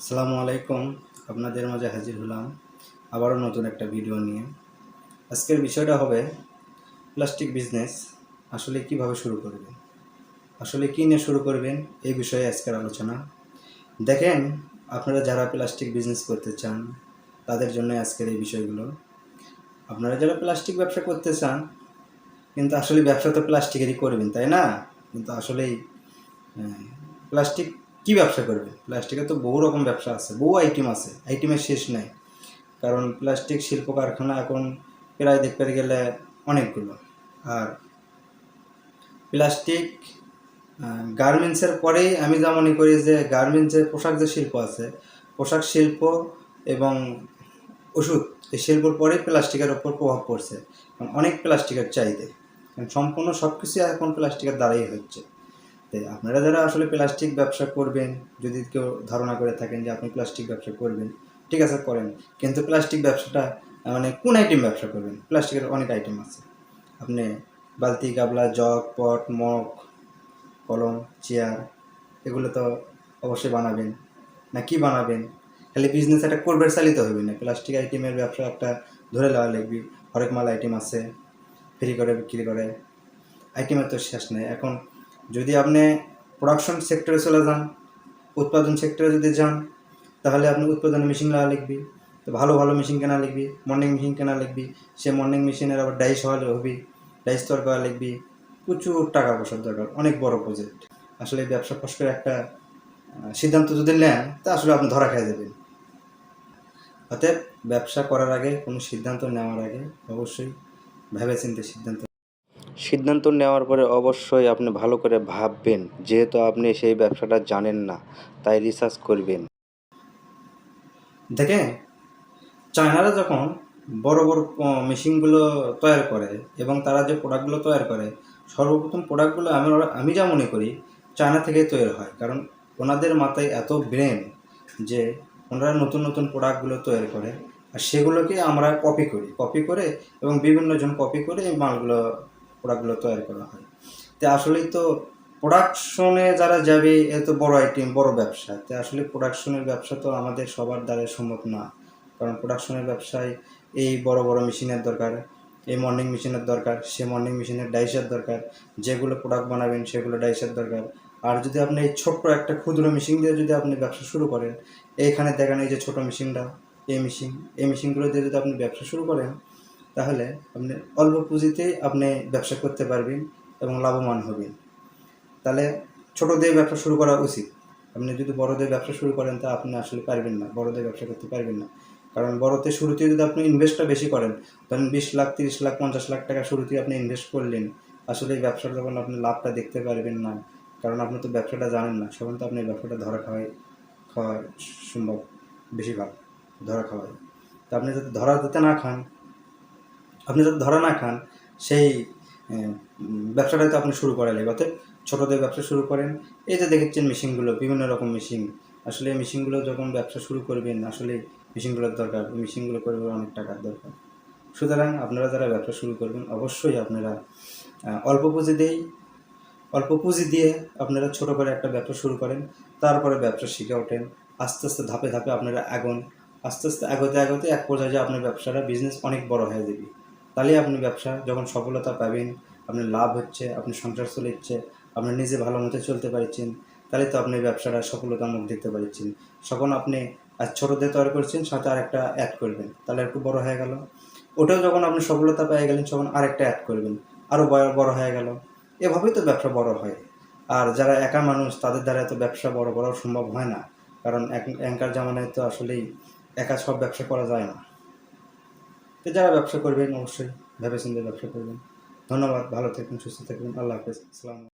আসসালামু আলাইকুম, আপনাদের মাঝে হাজির হলাম আবারও নতুন একটা ভিডিও নিয়ে। আজকের বিষয়টা হবে প্লাস্টিক বিজনেস, আসলে কীভাবে শুরু করবেন? আসলে কী নিয়ে শুরু করবেন? এই বিষয়ে আজকের আলোচনা। দেখেন, আপনারা যারা প্লাস্টিক বিজনেস করতে চান, তাদের জন্য আজকের এই বিষয়গুলো। আপনারা যারা প্লাস্টিক ব্যবসা করতে চান, কিন্তু আসলে ব্যবসা তো প্লাস্টিকেরই করবেন, তাই না? কিন্তু আসলেই প্লাস্টিক কি ব্যবসা করবে? প্লাস্টিকের তো বহু রকম ব্যবসা আছে, বহু আইটেম আছে আইটেমের শেষ নাই। কারণ প্লাস্টিক শিল্প কারখানা এখন প্রায় দেখতে গেলে অনেকগুলো। আর প্লাস্টিক গার্মেন্টসের পরেই আমি যা মনে করি যে গার্মেন্টসের পোশাক যে শিল্প আছে, পোশাক শিল্প এবং ওষুধ, এই শিল্পর পরেই প্লাস্টিকের ওপর প্রভাব পড়ছে। অনেক প্লাস্টিকের চাহিদা। সম্পূর্ণ সব কিছু এখন প্লাস্টিকের দ্বারাই হচ্ছে। তাই আপনারা যারা আসলে প্লাস্টিক ব্যবসা করবেন, যদি কেউ ধারণা করে থাকেন যে আপনি প্লাস্টিক ব্যবসা করবেন, ঠিক আছে, করেন। কিন্তু প্লাস্টিক ব্যবসাটা মানে কোন আইটেম ব্যবসা করবেন? প্লাস্টিকের অনেক আইটেম আছে। আপনি বালতি, গাবলা, জগ, পট, মগ, কলম, চেয়ার, এগুলো তো অবশ্যই বানাবেন। না কি বানাবেন? খালি বিজনেস একটা করবে, চালিত হবে না। প্লাস্টিক আইটেমের ব্যবসা একটা ধরে নেওয়া লাগবে। হরেক মাল আইটেম আছে ফ্রি করে বিক্রি করে। আইটেমের তো শেষ নেই। এখন যদি আপনি প্রোডাকশন সেক্টরে চলে যান, উৎপাদন সেক্টরে যদি যান, তাহলে আপনি উৎপাদন মেশিন নেওয়া লিখবি। তো ভালো ভালো মেশিন কেনা লিখবি মর্নিং মেশিন কেনা লিখবি, সে মর্নিং মেশিনের আবার ডাইস হওয়া হবি ডাইস তৈরি করা লিখবি, প্রচুর টাকা পয়সার দরকার, অনেক বড় প্রজেক্ট আসলে ব্যবসা ফস করে একটা সিদ্ধান্ত যদি নেন, তা আসলে আপনি ধরা খেয়ে যাবেন। অতএব ব্যবসা করার আগে কোনো সিদ্ধান্ত নেওয়ার আগে অবশ্যই ভেবেচিন্তে সিদ্ধান্ত সিদ্ধান্ত নেওয়ার পরে অবশ্যই আপনি ভালো করে ভাববেন। যেহেতু আপনি সেই ব্যবসাটা জানেন না, তাই রিসার্চ করবেন। দেখেন, চায়নারা যখন বড় বড় মেশিনগুলো তৈরি করে এবং তারা যে প্রোডাক্টগুলো তৈরি করে, সর্বপ্রথম প্রোডাক্টগুলো আমি আমি যা মনে করি, চায়না থেকেই তৈরি হয়। কারণ ওনাদের মাথায় এত ব্রেন যে ওনারা নতুন নতুন প্রোডাক্টগুলো তৈরি করে, আর সেগুলোকে আমরা কপি করি। কপি করে এবং বিভিন্ন জন কপি করে এই মালগুলো প্রোডাক্টগুলো তৈরি করা হয়। তো আসলেই তো প্রোডাকশনে যারা যাবে, এ তো বড় আইটেম বড় ব্যবসা। তো আসলে প্রোডাকশনের ব্যবসা তো আমাদের সবার দ্বারা সম্ভব না। কারণ প্রোডাকশনের ব্যবসায় এই বড় বড় মেশিনের দরকার, এই মর্নিং মেশিনের দরকার সে মর্নিং মেশিনের ডাইসের দরকার, যেগুলো প্রোডাক্ট বানাবেন সেগুলো ডাইসের দরকার। আর যদি আপনি এই ছোট্ট একটা ক্ষুদ্র মেশিন দিয়ে যদি আপনি ব্যবসা শুরু করেন, এইখানে দেখেন এই যে ছোট মেশিনটা এই মেশিন এই মেশিনগুলো দিয়ে যদি আপনি ব্যবসা শুরু করেন তাহলে আপনি অল্প পুঁজিতেই আপনি ব্যবসা করতে পারবেন এবং লাভবান হবেন। তাহলে ছোট দিয়ে ব্যবসা শুরু করা উচিত। আপনি যদি বড় দিয়ে ব্যবসা শুরু করেন তা আপনি আসলে পারবেন না, বড় দিয়ে ব্যবসা করতে পারবেন না। কারণ বড়তে শুরুতে যদি আপনি ইনভেস্টটা বেশি করেন, ধরেন বিশ লাখ, তিরিশ লাখ, পঞ্চাশ লাখ টাকা শুরুতে আপনি ইনভেস্ট করলেন, আসলে এই ব্যবসার যখন আপনি লাভটা দেখতে পারবেন না। কারণ আপনি তো ব্যবসাটা জানেন না তখন তো আপনি ব্যবসাটা ধরা খাওয়াই, খাওয়া সম্ভব বেশিরভাগ ধরা খাওয়াই। তা আপনি যাতে ধরা যাতে না খান আপনি যাতে ধরা না খান, সেই ব্যবসাটাই তো আপনি শুরু করা লাগবে অর্থাৎ ছোটোদের ব্যবসা শুরু করেন। এই যে দেখেছেন মেশিনগুলো, বিভিন্ন রকম মেশিন। আসলে মেশিনগুলো যখন ব্যবসা শুরু করবেন, আসলে মেশিনগুলোর দরকার। মেশিনগুলো করবে অনেক টাকার দরকার। সুতরাং আপনারা যারা ব্যবসা শুরু করবেন, অবশ্যই আপনারা অল্প পুঁজি দিয়েই, অল্প পুঁজি দিয়ে আপনারা ছোট করে একটা ব্যবসা শুরু করেন। তারপরে ব্যবসা শিখে ওঠেন। আস্তে আস্তে ধাপে ধাপে আপনারা আগুন আস্তে আস্তে এগোতে এগোতে এক পর্যায়ে আপনার ব্যবসাটা বিজনেস অনেক বড় হয়ে যাবে। তাহলে আপনি ব্যবসা, যখন সফলতা পাবেন, আপনার লাভ হচ্ছে আপনি সংসার চলেছে আপনি নিজে ভালো মতো চলতে পারছেন, তাহলে তো আপনি ব্যবসাটা সফলতার মুখ দেখতে পারছেন। তখন আপনি আর ছোটোদের তৈরি করছেন, সাথে আরেকটা অ্যাড করবেন, তাহলে একটু বড় হয়ে গেল। ওটাও যখন আপনি সফলতা পেয়ে গেলেন, তখন আরেকটা অ্যাড করবেন আরও বড় হয়ে গেল। এভাবেই তো ব্যবসা বড় হয়। আর যারা একা মানুষ, তাদের দ্বারা তো ব্যবসা বড় বড় সম্ভব হয় না। কারণ অ্যাঙ্কার জামানায় তো আসলেই একা সব ব্যবসা করা যায় না। তো যারা ব্যবসা করবেন অবশ্যই ভেবেচিন্তে ব্যবসা করবেন। ধন্যবাদ, ভালো থাকবেন, সুস্থ থাকবেন, আল্লাহ হাফেজ, আসসালামু